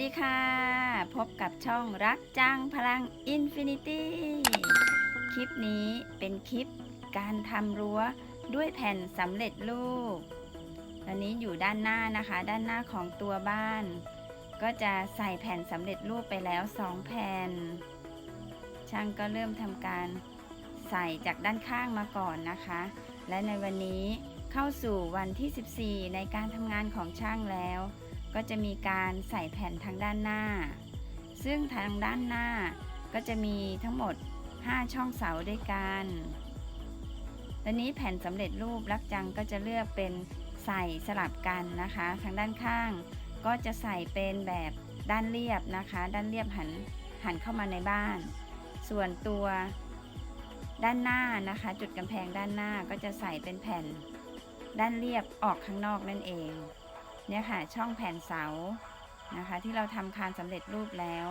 ดีค่ะ พบกับช่องรักจังพลังอินฟินิตี้คลิปนี้เป็นคลิปการทำรั้วด้วยแผ่นสำเร็จรูปตอนนี้อยู่ด้านหน้านะคะ ด้านหน้าของตัวบ้าน ก็จะใส่แผ่นสำเร็จรูปไปแล้ว 2 แผ่น ช่างก็เริ่มทำการใส่จากด้านข้างมาก่อนนะคะ และในวันนี้เข้าสู่วันที่ 14 ในการทำงานของช่างแล้ว ก็จะมีการใส่แผ่นทางด้านหน้า ซึ่งทางด้านหน้าก็จะมีทั้งหมด 5 ช่องเสาด้วยกันตอนนี้แผ่นสำเร็จรูปลักจังก็จะเลือกเป็นใส่สลับกันนะคะ ทางด้านข้างก็จะใส่เป็นแบบด้านเรียบนะคะ ด้านเรียบหันหันเข้ามาในบ้าน ส่วนตัวด้านหน้านะคะ จุดกำแพงด้านหน้าก็จะใส่เป็นแผ่น ด้านเรียบออกข้างนอกนั่นเอง เนี่ยค่ะช่องแผ่นเสานะคะ ที่เราทำคานสำเร็จรูปแล้ว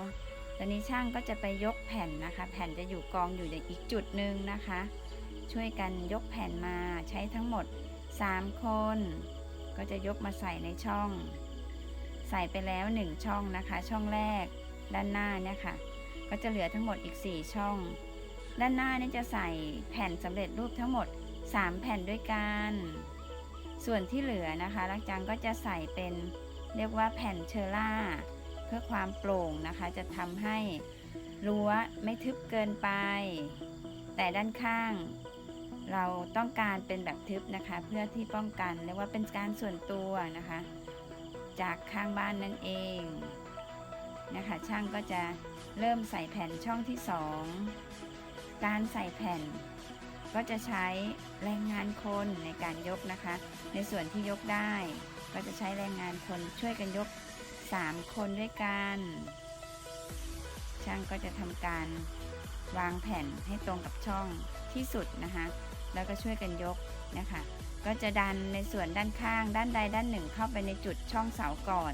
ตอนนี้ช่างก็จะไปยกแผ่นนะคะ แผ่นจะอยู่กองอยู่ในอีกจุดหนึ่งนะคะ ช่วยกันยกแผ่นมาใช้ทั้งหมด 3 คน ก็จะยกมาใส่ในช่อง ใส่ไปแล้ว 1 ช่องนะคะ ช่องแรกด้านหน้าเนี่ยค่ะ ก็จะเหลือทั้งหมดอีก 4 ช่อง ด้านหน้านี่จะใส่แผ่นสำเร็จรูปทั้งหมด 3 แผ่นด้วยกัน ส่วนที่เหลือนะคะลักจังก็จะใส่เป็นเรียกว่าแผ่นเชอร่า เพื่อความโปร่งนะคะ จะทำให้รั้วไม่ทึบเกินไป แต่ด้านข้าง เราต้องการเป็นแบบทึบนะคะ เพื่อที่ป้องกันเรียกว่าเป็นการส่วนตัวนะคะ จากข้างบ้านนั่นเองนะคะช่างก็จะเริ่มใส่แผ่นช่องที่สองการใส่แผ่น ก็จะใช้แรงงานคนในการยกนะคะ ในส่วนที่ยกได้ ก็จะใช้แรงงานคนช่วยกันยก 3 คนด้วยกัน ช่างก็จะทำการวางแผ่นให้ตรงกับช่องที่สุดนะคะ แล้วก็ช่วยกันยกนะคะ ก็จะดันในส่วนด้านข้าง ด้านใดด้านหนึ่งเข้าไปในจุดช่องเสาก่อน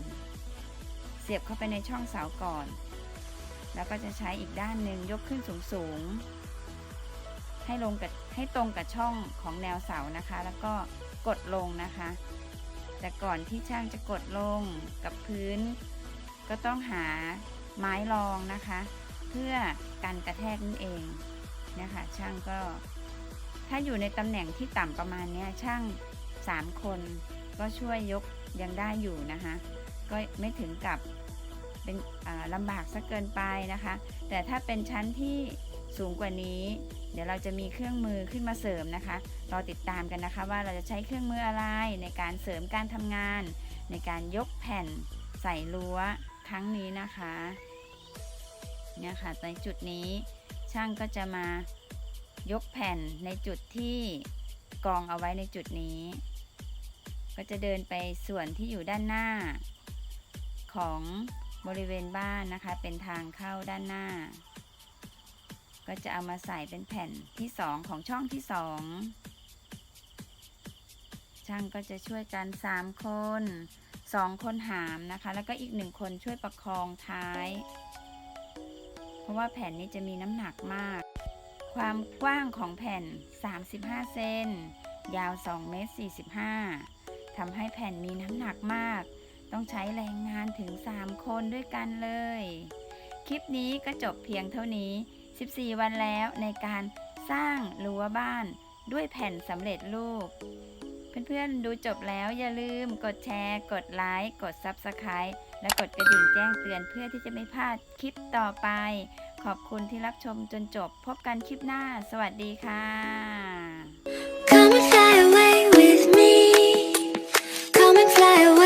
เสียบเข้าไปในช่องเสาก่อน แล้วก็จะใช้อีกด้านหนึ่งยกขึ้นสูงสูงๆ ให้ลงกับให้ตรงกับช่องของแนวเสานะคะ แล้วก็กดลงนะคะ แต่ก่อนที่ช่างจะกดลงกับพื้น ก็ต้องหาไม้รองนะคะ เพื่อกันกระแทกนั่นเองนะคะ ช่างก็ ถ้าอยู่ในตำแหน่งที่ต่ำประมาณนี้ช่าง3คนก็ช่วยยกยังได้อยู่นะคะ ก็ไม่ถึงกับเป็นลำบากสักเกินไปนะคะ แต่ถ้าเป็นชั้นที่สูงกว่านี้ เดี๋ยวเราจะมีเครื่องมือขึ้นมาเสริมนะคะ รอติดตามกันนะคะว่าเราจะใช้เครื่องมืออะไรในการเสริมการทำงาน ในการยกแผ่นใส่รั้วครั้งนี้นะคะเนี่ยค่ะในจุดนี้ช่างก็จะมายกแผ่นในจุดที่กองเอาไว้ในจุดนี้ ก็จะเดินไปส่วนที่อยู่ด้านหน้า ของบริเวณบ้านนะคะ เป็นทางเข้าด้านหน้า ก็จะเอามาใส่เป็นแผ่นที่2ของช่องที่2ช่างก็จะช่วยกัน3คน2คนหามนะคะ แล้วก็อีก1คนช่วยประคองท้าย เพราะว่าแผ่นนี้จะมีน้ำหนักมาก ความกว้างของแผ่น 35 เซนยาว2เมตร45ทำให้แผ่นมีน้ำหนักมาก ต้องใช้แรงงานถึง 3 คนด้วยกันเลย คลิปนี้ก็จบเพียงเท่านี้ 14 วันแล้วในการสร้างรั้วบ้านด้วยแผ่นสำเร็จรูป เพื่อนๆดูจบแล้วอย่าลืมกดแชร์ กดไลค์ กด Subscribe และกดกระดิ่งแจ้งเตือนเพื่อที่จะไม่พลาดคลิปต่อไป ขอบคุณที่รับชมจนจบ พบกันคลิปหน้า สวัสดีค่ะ Come and fly away with me Come and fly away